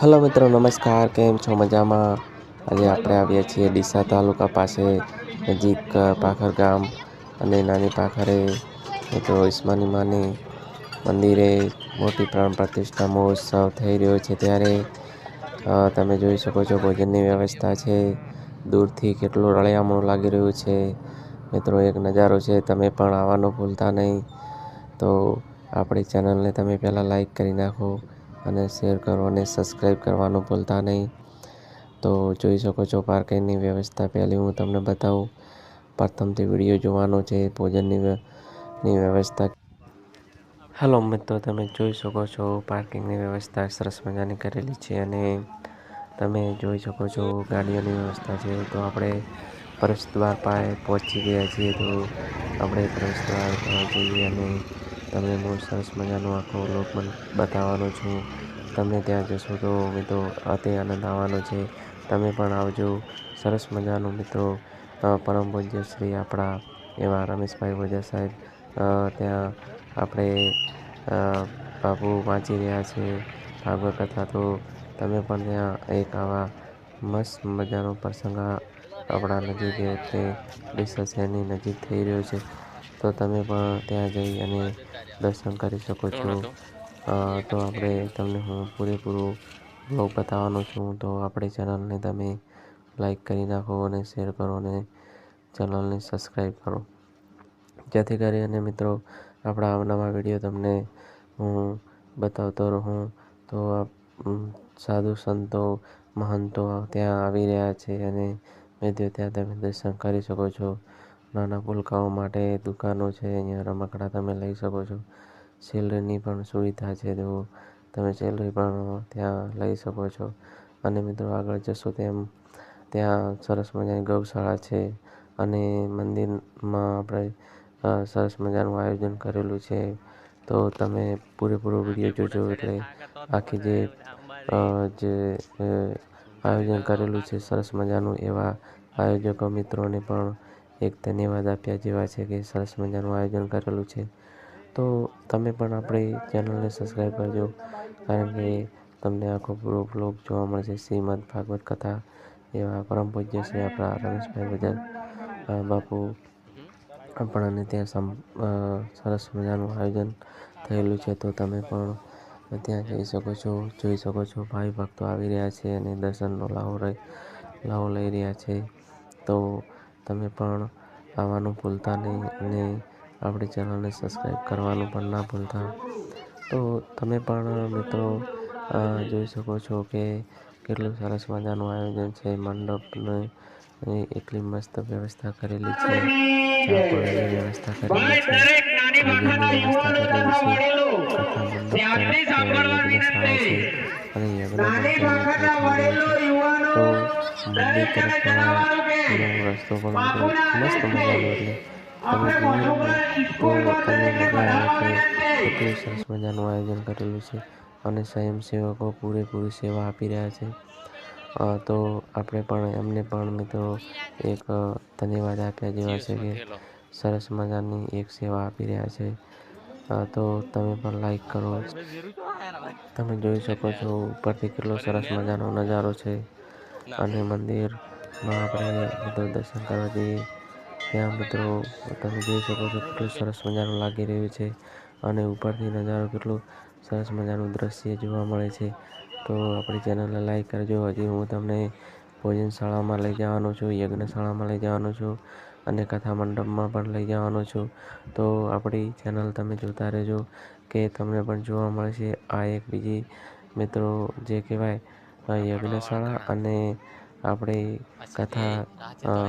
Hello મિત્રો, નમસ્કાર. કેમ છો? મજામાં? આજે આપણે આવ્યા છીએ ડીસા તાલુકા પાસે, નજીક પાખર ગામ અને નાની પાખરે, મિત્રો ઈસ્માની માની મંદિરે મોટી પ્રાણ પ્રતિષ્ઠા મહોત્સવ થઈ રહ્યો છે ત્યારે તમે જોઈ શકો છો ભોજનની વ્યવસ્થા છે. દૂરથી કેટલું રળિયામણું લાગી રહ્યું છે. મિત્રો, એક નજારો છે, તમે પણ આવવાનું ભૂલતા નહીં. તો આપણી ચેનલને તમે પહેલાં લાઈક કરી નાખો. અને શેર કરો અને સબસ્ક્રાઈબ કરવાનું ભૂલતા નહીં. તો જોઈ શકો છો પાર્કિંગની વ્યવસ્થા. પહેલી હું તમને બતાવું. પ્રથમથી વીડિયો જોવાનો છે, ભોજનની ની વ્યવસ્થા. હેલો મિત્રો, તમે જોઈ શકો છો પાર્કિંગની વ્યવસ્થા સરસ મજાની કરેલી છે અને તમે જોઈ શકો છો ગાડીઓની વ્યવસ્થા છે. તો આપણે પ્રવેશ દ્વાર પાસે પહોંચી ગયા છીએ તો આપણે પ્રવેશ દ્વાર પર જઈએ અને તમને બહુ સરસ મજાનો આખો લોક બતાવવાનો છું. તમે ત્યાં જશો તો મિત્રો અતિ આનંદ આવવાનો છે. તમે પણ આવજો. સરસ મજાનું મિત્રો પરમ પૂજ્ય શ્રી આપણા એવા રમેશભાઈ ભોજા સાહેબ ત્યાં આપણે બાપુ વાંચી રહ્યા છે. ભાગવત કથા તો તમે પણ ત્યાં એક આવા મસ્ત મજાનો પ્રસંગ આપણા નજીક એટલે ડીસા શહેરની નજીક થઈ રહ્યો છે. તો તમે પણ ત્યાં જઈ અને દર્શન કરી શકો છો. તો આપણે તમને હું પૂરેપૂરું બ્લોગ બતાવવાનો છું. તો આપણી ચેનલને તમે લાઈક કરી નાખો અને શેર કરો અને ચેનલને સબસ્ક્રાઈબ કરો. જેથી કરી અને મિત્રો આપણા નવા વીડિયો તમને હું બતાવતો રહું. તો સાધુ સંતો મહંતો ત્યાં આવી રહ્યા છે અને વિદ્યો ત્યાં તમે દર્શન કરી શકો છો. નાના ભૂલકાઓ માટે દુકાનો છે, અહીંયા રમકડા તમે લઈ શકો છો. સેલરીની પણ સુવિધા છે તો તમે સેલરી પણ ત્યાં લઈ શકો છો. અને મિત્રો આગળ જશો તેમ, ત્યાં સરસ મજાની ગૌશાળા છે અને મંદિરમાં આપણે સરસ મજાનું આયોજન કરેલું છે. તો તમે પૂરેપૂરો વીડિયો જોજો એટલે આખી જે જે આયોજન કરેલું છે સરસ મજાનું એવા આયોજકો મિત્રોને પણ એક ધન્યવાદ આપ્યા જેવા છે કે સરસ મજાનું આયોજન કરેલું છે. તો તમે પણ આપણી ચેનલને સબસ્ક્રાઈબ કરજો, કારણ કે તમને આખો પૂરો બ્લોગ જોવા મળશે. શ્રીમદ ભાગવત કથા એવા પરમ પૂજ્ય શ્રી આપણા રમેશભાઈ બજાર બાપુ આપણને ત્યાં સરસ મજાનું આયોજન થયેલું છે. તો તમે પણ ત્યાં જઈ શકો છો, જોઈ શકો છો. ભાઈ ભક્તો આવી રહ્યા છે અને દર્શનનો લાવો લઈ લાવો લઈ રહ્યા છે. તો તમે પણ આવવાનું ભૂલતા નહીં અને આપણી ચેનલને સબસ્ક્રાઈબ કરવાનું પણ ના ભૂલતા. તો તમે પણ મિત્રો જોઈ શકો છો કે કેટલું સરસ મજાનું આયોજન છે, મંડપને એટલી મસ્ત વ્યવસ્થા કરેલી છે. વ્યવસ્થા કરેલી છે અને યજ્ઞ. તો મંદિર તરફ રસ્તો પણ મસ્ત મજાનો એટલે તમે જોયું તો મજા આવે કે એટલું સરસ મજાનું આયોજન કરેલું છે અને સ્વયંસેવકો પૂરેપૂરી સેવા આપી રહ્યા છે. તો આપણે પણ એમને પણ મિત્રો એક ધન્યવાદ આપ્યા જેવા છે કે સરસ મજાની એક સેવા આપી રહ્યા છે. તો તમે પણ લાઈક કરો. તમે જોઈ શકો છો ઉપરથી કેટલો સરસ મજાનો નજારો છે. અને મંદિરમાં આપણે મિત્રો દર્શન કરવા જઈએ. ત્યાં મિત્રો તમે જોઈ શકો છો કેટલું સરસ મજાનું લાગી રહ્યું છે. અને ઉપરથી નજારો કેટલું સરસ મજાનું દ્રશ્ય જોવા મળે છે. તો આપણી ચેનલને લાઈક કરજો. હજી હું તમને ભોજનશાળામાં લઈ જવાનો છું, યજ્ઞશાળામાં લઈ જવાનો છું અને કથા મંડપમાં પણ લઈ જવાનો છું. તો આપણી ચેનલ તમે જોતા રહેજો કે તમને પણ જોવા મળશે. આ એક બીજી મિત્રો જે કહેવાય યજ્ઞશાળા અને આપણે કથા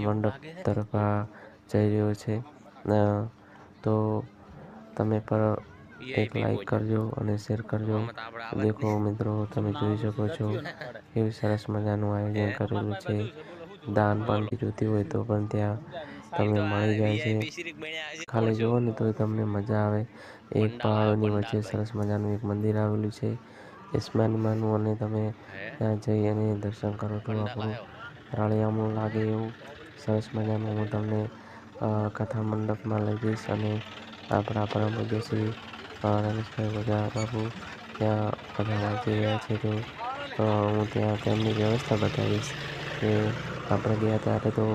મંડપ તરફ જઈ રહ્યો છે. તો તમે પણ એક લાઈક કરજો અને શેર કરજો. દેખો મિત્રો તમે જોઈ શકો છો. કેવી સરસ મજાનું આયોજન કરેલું છે. દાન પણ જોતી હોય તો પણ ત્યાં તમને મળી જાય છે. ખાલી જુઓ ને તો તમને મજા આવે. એક પહાડોની વચ્ચે સરસ મજાનું એક મંદિર આવેલું છે. ઈસ્માનમાનું અને તમે ત્યાં જઈ અને દર્શન કરો તો આપણું રળિયામણું લાગે એવું સરસ મજાનું. હું તમને કથા મંડપમાં લઈ જઈશ અને આપણા પરમ અ, રમેશભાઈ બધા બાબુ ત્યાં બધા વાંચી રહ્યા છે તો હું ત્યાં તેમની વ્યવસ્થા બતાવીશ કે આપણે ગયા ત્યારે તો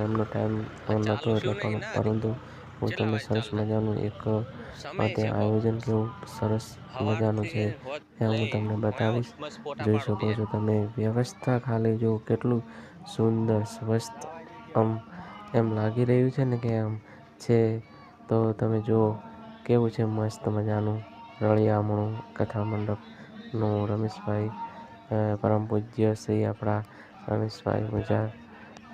એમનો ટાઈમ નહોતો એટલે પણ પરંતુ હું તમને સરસ મજાનું એક ત્યાં આયોજન કેવું સરસ મજાનું છે ત્યાં હું તમને બતાવીશ. જોઈ શકો છો. તમે વ્યવસ્થા ખાલી જો કેટલું સુંદર સ્વસ્થ આમ એમ લાગી રહ્યું છે ને કે આમ છે તો તમે જુઓ કેવું છે મસ્ત મજાનું રળિયામણું કથા મંડપનું રમેશભાઈ પરમ પૂજ્ય શ્રી આપણા રમેશભાઈ મજા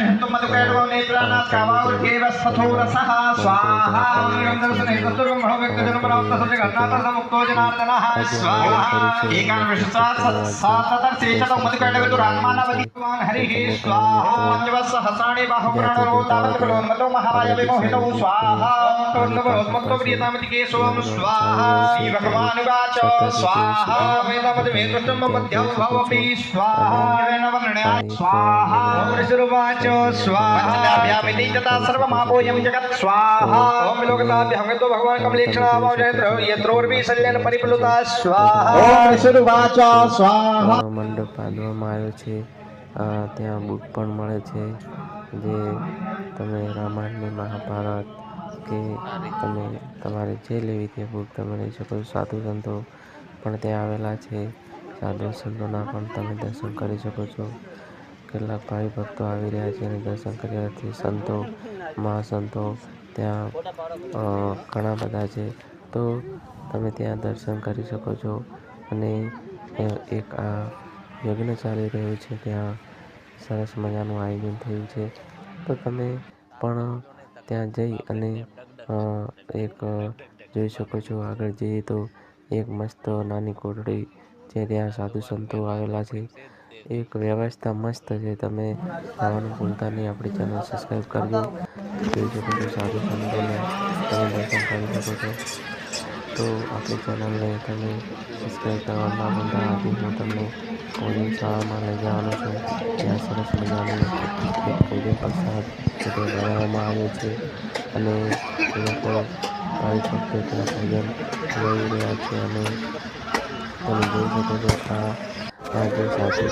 ત્યાં મોરારી બાપુ ત્યાં જે યજ્ઞ થઈ રહ્યું છે ત્યાં જે વપરાય છે ત્યાં स्वाहा પણ તમે જોઈ શકો છો કેટલું स्वाहा મજાનું આયોજન થયેલું છે सर्वमापोऽयं जगत् स्वाहा ॐ लोकताभ्यं गतो भगवान् कमलेक्षणावाजयत्र यत्रोर्वि शल्येन परिप्लुता स्वाहा ॐ विष्णुवाच स्वाहा અ, મંડપ બાંધવામાં આવ્યો છે અ, ત્યાં બુક પણ મળે છે જે તમે રામાયણની મહાભારત કે તમે તમારે જે લેવી તે બુક તમે લઈ શકો છો સાધુ સંતો પણ ત્યાં આવેલા છે સાધુ સંતોના પણ તમે દર્શન કરી શકો છો કેટલાક ભાઈ ભક્તો આવી રહ્યા છે અને દર્શન કર્યાથી સંતો, મહાસંતો ત્યાં ઘણા બધા છે. તો તમે ત્યાં દર્શન કરી શકો છો અને એક આ યજ્ઞ ચાલી રહ્યું છે. ત્યાં સરસ મજાનું આયોજન થયું છે. તો તમે પણ ત્યાં જઈ અને એક, જોઈ શકો છો આગળ જઈએ તો એક મસ્ત નાની કોટડી છે ત્યાં સાધુ સંતો આવેલા છે. એક વ્યવસ્થા મસ્ત છે. તમે આવવાનું ભૂલતા નહીં. આપણી ચેનલ સબસ્ક્રાઈબ કરજો. જોઈ શકો સાધુ સંતોને તમે દર્શન કરી શકો છો. તો આપણી ચેનલને તમે સબસ્ક્રાઈબ કરવામાં ભૂલતા આજે હું તમને ભોજન શાળામાં લઈ જવાનો છું. ત્યાં સરસ મજાનું ભોજન પ્રસાદ બનાવવામાં આવ્યો છે. અને એ લોકો આવી શકતો ભોજન લઈ રહ્યા છે. અને તમે જોઈ શકો છો, આ માટે આપણે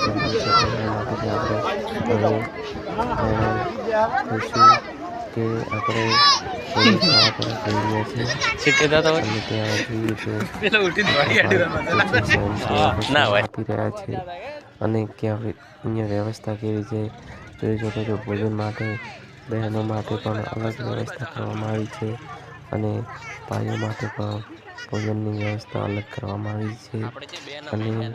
હવે કે આપણે અને આપી રહ્યા છે. અને અહીંયા વ્યવસ્થા કેવી છે? જોઈ શકો છો ભોજન માટે બહેનો માટે પણ અલગ વ્યવસ્થા કરવામાં આવી છે. અને ભાઈઓ માટે પણ ભોજનની વ્યવસ્થા અલગ કરવામાં આવી છે. અને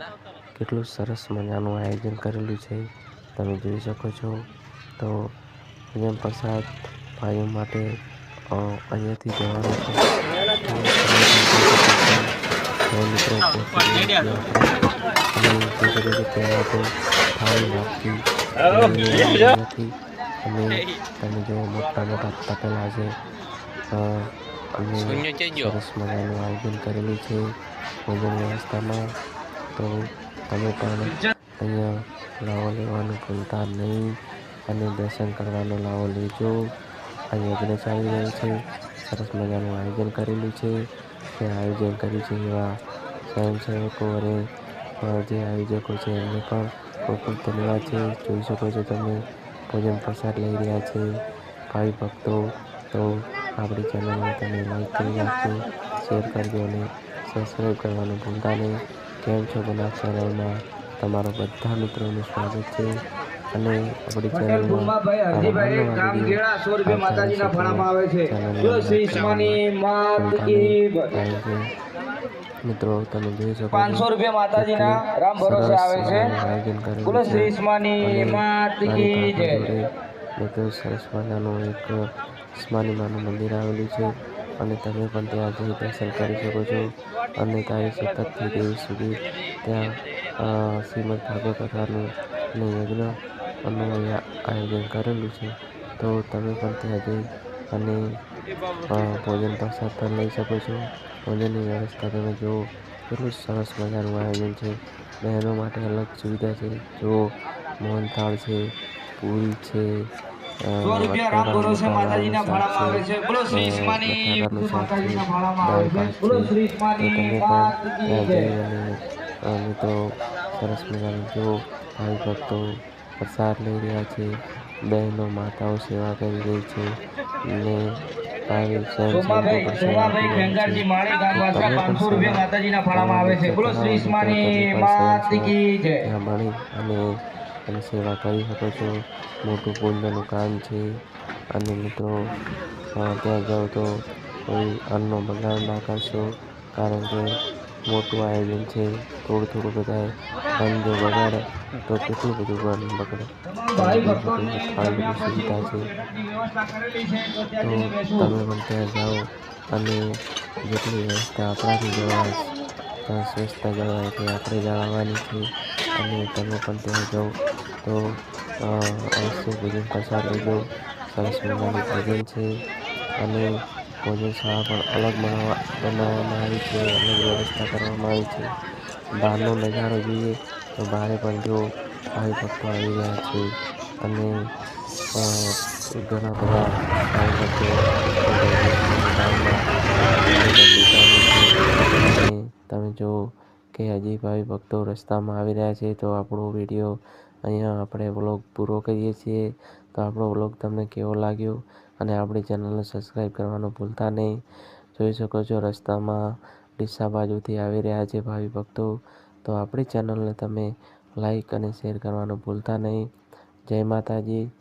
કેટલું સરસ મજાનું આયોજન કરેલું છે તમે જોઈ શકો છો તો ભોજન પ્રસાદ ભાઈઓ માટે અહીંયાથી જવાનું છે. અને તમે જો મોટા મોટા તપેલા છે અને. સરસ મજાનું આયોજન કરેલું છે ભોજન વ્યવસ્થામાં તો તમે પણ અહીંયા લાવો લેવાનું ભૂલતા નહીં અને દર્શન કરવાનો લાવો લેજો. આ યજ્ઞ ચાલી રહ્યો છે. સરસ મજાનું આયોજન કરેલું છે. તે આયોજન કર્યું છે એવા સ્વયંસેવકો અને જે આયોજકો છે એમને પણ ખૂબ ખૂબ ધન્યવાદ છે. જોઈ શકો છો તમે, ભોજન પ્રસાદ લઈ રહ્યા છે ભાઈ ભક્તો. તો આપણી ચેનલને તમે લાઈક કરી રાખજો શેર કરજો અને સબસ્ક્રાઈબ કરવાનું ભૂલતા નહીં. કેમ છો બધા ચેનલમાં? તમારા બધા મિત્રોનું સ્વાગત છે. અને આપણી ચેનલમાં માતાજીના આવે છે. મિત્રો તમે જોઈ શકો પાંચસો રૂપિયા માતાજીના રામ ભરોસે આવે છે. બોલો શ્રી ઈસ્માની અને માત મારી કી જય. મિત્રો સરસ મજાનું એક સ્માની માનું મંદિર આવેલું છે. અને તમે પણ ત્યાં જઈ દર્શન કરી શકો છો. અને તારીખ સત્તરથી ત્રેવીસ સુધી ત્યાં શ્રીમદ ભાગવત કથાનું અને યજ્ઞનું આયોજન કરેલું છે. તો તમે પણ ત્યાં જઈ અને ભોજન પ્રસાદ પણ લઈ શકો છો. ભોજનની વ્યવસ્થા તમે જુઓ. કેટલું સરસ મજાનું આયોજન છે. બહેનો માટે અલગ સુવિધા છે. જો મોહનથાળ છે, પૂરી છે સો રૂપિયા રામ ભરોસે માતાજીના આવે છે. બોલો શ્રી માતાજીના આવે છે. બોલો શ્રી સરસ મજાનું જો ભાઈ ભક્તો પ્રસાદ લઈ રહ્યા છે. બહેનો માતાઓ સેવા કરી રહી છે. ને ભાઈ છે. માળી ગામ વાસણા પાંચસો રૂપિયા માતાજીના ફાળામાં આવે છે. બોલો શ્રી ઈસ્માની માત કી જય. અને તમે સેવા કરી શકો છો. મોટું પુણ્યનું કામ છે. અને મિત્રો ત્યાં જાઓ તો કોઈ અન્નનો બગાડ ના કરશો. કારણ કે મોટું આયોજન છે. થોડું થોડું બધાએ અન્ન જો બગાડે તો કેટલું બધું અન્ન બગડે. અને બધી સુવિધા છે. તો તમે પણ ત્યાં જાઓ અને જેટલી વ્યવસ્થા આપણાથી જવાય ત્યાં સ્વચ્છતા જળવાય તે આપણે જાળવવાની છે. અને તમે પણ ત્યાં જાઓ. તો અવશ્ય ભોજન પ્રસાદ લેજો સરસ મજાનું ભોજન છે. અને ભોજન શાળા પણ અલગ બનાવવા, બનાવવામાં આવી છે, અલગ વ્યવસ્થા કરવામાં આવી છે. બહારનો નજારો જોઈએ તો બહારે પણ જો ભાઈ ભક્તો આવી રહ્યા છે. અને ઘણા બધા ભાઈ તમે જો કે હજી ભાઈ ભક્તો રસ્તામાં આવી રહ્યા છે, તો આપણો વીડિયો અહીંયા આપણે વ્લોગ પૂરો કરીએ છીએ. તો આપણો વ્લોગ તમને કેવો લાગ્યો? અને આપણી ચેનલને સબસ્ક્રાઈબ કરવાનું ભૂલતા નહીં. જોઈ શકો છો રસ્તામાં ડીસા બાજુથી આવી રહ્યા છે ભાવિ ભક્તો. તો આપણી ચેનલને તમે લાઈક અને શેર કરવાનું ભૂલતા નહીં. જય માતાજી.